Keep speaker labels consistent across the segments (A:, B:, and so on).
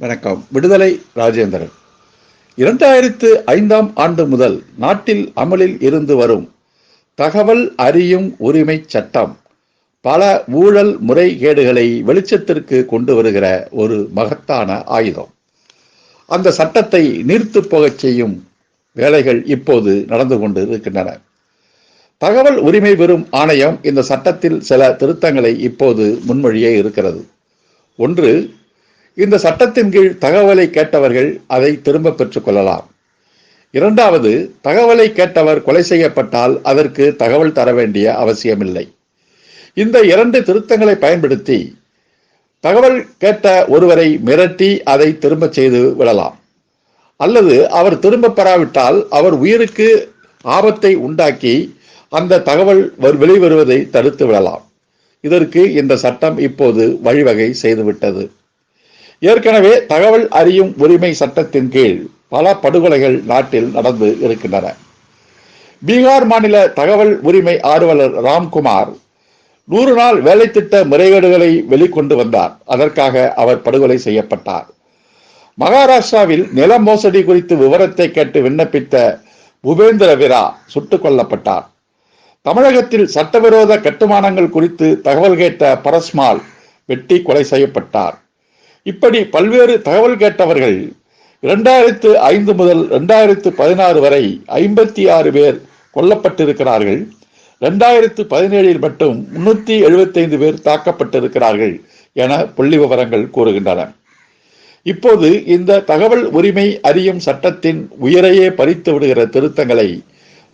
A: வணக்கம். விடுதலை ராஜேந்திரன். இரண்டாயிரத்து ஐந்தாம் ஆண்டு முதல் நாட்டில் அமலில் இருந்து வரும் தகவல் அறியும் உரிமை சட்டம் பல ஊழல் முறைகேடுகளை வெளிச்சத்திற்கு கொண்டு வருகிற ஒரு மகத்தான ஆயுதம். அந்த சட்டத்தை நீர்த்து போகச் செய்யும் வேலைகள் இப்போது நடந்து கொண்டு இருக்கின்றன தகவல் உரிமை பெறும் ஆணையம் இந்த சட்டத்தில் சில திருத்தங்களை இப்போது முன்மொழியே இருக்கிறது. ஒன்று இந்த சட்டத்தின் கீழ் தகவலை கேட்டவர்கள் அதை திரும்ப பெற்றுக் கொள்ளலாம். இரண்டாவது தகவலை கேட்டவர் கொலை செய்யப்பட்டால் அதற்கு தகவல் தர வேண்டிய அவசியமில்லை. இந்த இரண்டு திருத்தங்களை பயன்படுத்தி தகவல் கேட்ட ஒருவரை மிரட்டி அதை திரும்ப செய்து விடலாம். அல்லது அவர் திரும்ப பெறாவிட்டால் அவர் உயிருக்கு ஆபத்தை உண்டாக்கி அந்த தகவல் வெளிவருவதை தடுத்து விடலாம். இதற்கு இந்த சட்டம் இப்போது வழிவகை செய்துவிட்டது. ஏற்கனவே தகவல் அறியும் உரிமை சட்டத்தின் கீழ் பல படுகொலைகள் நாட்டில் நடந்து இருக்கின்றன. பீகார் மாநில தகவல் உரிமை ஆர்வலர் ராம்குமார் நூறு நாள் வேலை திட்ட முறைகேடுகளை வெளிக்கொண்டு வந்தார். அதற்காக அவர் படுகொலை செய்யப்பட்டார். மகாராஷ்டிராவில் நில மோசடி குறித்து விவரத்தை கேட்டு விண்ணப்பித்த பூபேந்திர விரா சுட்டுக் கொல்லப்பட்டார். தமிழகத்தில் சட்டவிரோத கட்டுமானங்கள் குறித்து தகவல் கேட்ட பரஸ்மால் வெட்டி கொலை செய்யப்பட்டார். இப்படி பல்வேறு தகவல் கேட்டவர்கள் இரண்டாயிரத்து ஐந்து முதல் இரண்டாயிரத்து பதினாறு வரை ஐம்பத்தி ஆறு பேர் கொல்லப்பட்டிருக்கிறார்கள். ரெண்டாயிரத்து பதினேழில் மட்டும் முன்னூத்தி எழுபத்தைந்து பேர் தாக்கப்பட்டிருக்கிறார்கள் என புள்ளி விவரங்கள் கூறுகின்றன. இப்போது இந்த தகவல் உரிமை அறியும் சட்டத்தின் உயிரையே பறித்து விடுகிற திருத்தங்களை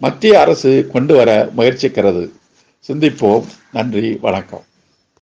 A: மத்திய அரசு கொண்டு வர முயற்சிக்கிறது. சிந்திப்போம். நன்றி. வணக்கம்.